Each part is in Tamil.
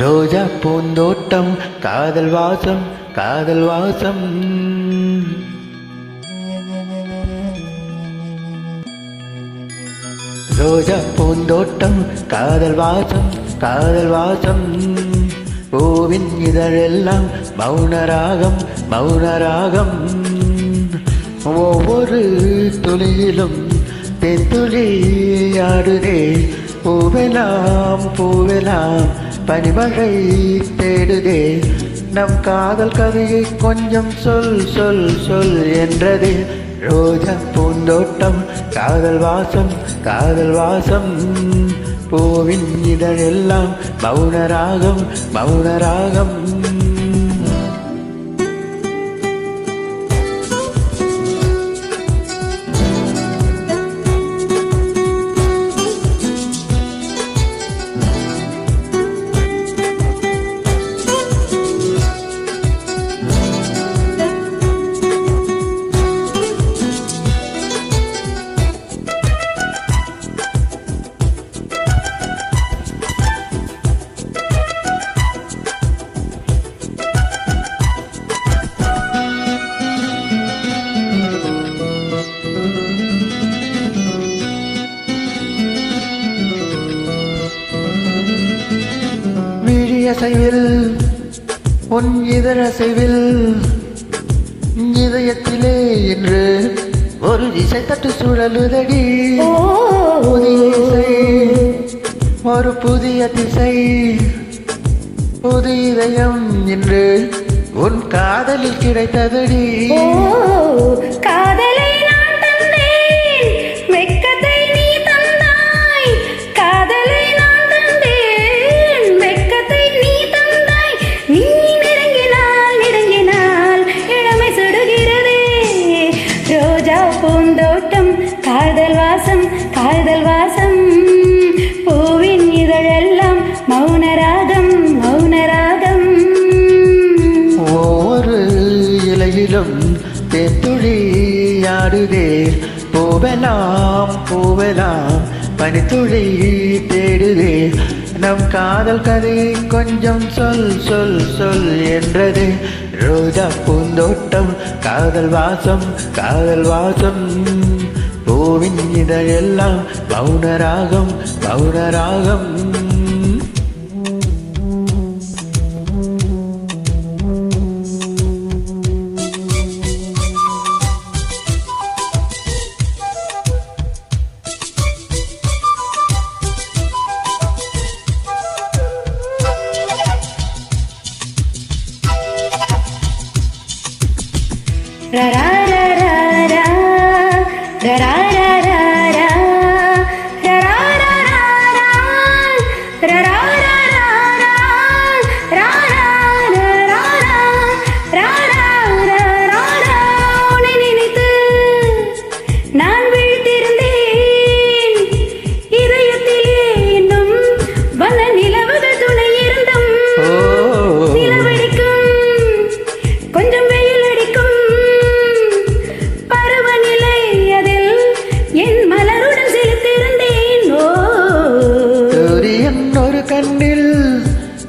ரோஜா பூந்தோட்டம் காதல் வாசம் காதல் வாசம். ரோஜா பூந்தோட்டம் காதல் வாசம் காதல் வாசம். பூவின் இதழெல்லாம் மௌனராகம் மௌனராகம் ஒவ்வொரு துளியிலும் தென்துளி ஆடுதே பூவெல்லாம் பூவெல்லாம் பனிமழை தேடுதே. நம் காதல் கதையை கொஞ்சம் சொல் சொல் சொல் என்றது. ரோஜா பூந்தோட்டம் காதல் வாசம் காதல் வாசம். பூவின் இதழெல்லாம் மௌனராகம் மௌனராகம் விழியசைவில் உன் இதழசைவில் இதயத்திலே என்று ஒரு இசை தட்டு சுழலுதடி. புதிய இசை ஒரு புதிய திசை புது இதயம் என்று உன் காதலில் கிடைத்ததடி. ஓ தெத்துளி ஆடுதே போவலாம் பூவெல்லாம் பனித்துளி தேடுதே நம் காதல் கதை கொஞ்சம் சொல் சொல் சொல் என்றது. ரோஜா பூந்தோட்டம் காதல் வாசம் காதல் வாசம். பூவின் இதழெல்லாம் பௌனராகம் மௌனராகம் Rara.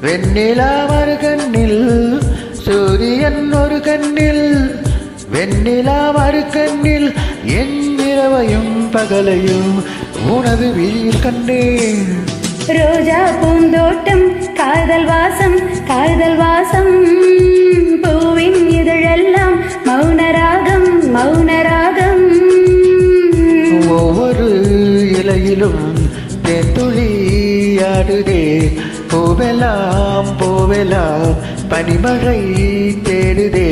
வெண்ணிலா மறு கண்ணில் சூரியன் ஒரு கண்ணில். வெண்ணிலா மறு கண்ணில் என் இரவையும் பகலையும் உனது விழியில் கண்டேன். ரோஜா பூந்தோட்டம் காதல் வாசம் காதல் வாசம். பூவின் இதழெல்லாம் மௌனராகம் மௌனராகம் ஒவ்வொரு இலையிலும் தென்துளி ஆடுதே பூவெல்லாம் பூவெல்லாம். பனிமழை தேடுதே.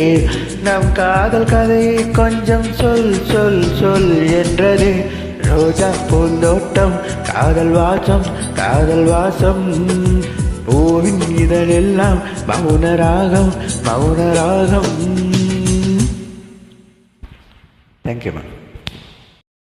நம் காதல் கதையை கொஞ்சம் சொல் சொல் சொல் என்றது. ரோஜா பூந்தோட்டம் காதல் வாசம் காதல் வாசம். பூவின் இதழெல்லாம் மௌனராகம் மௌனராகம் தேங்க்யூ மேம்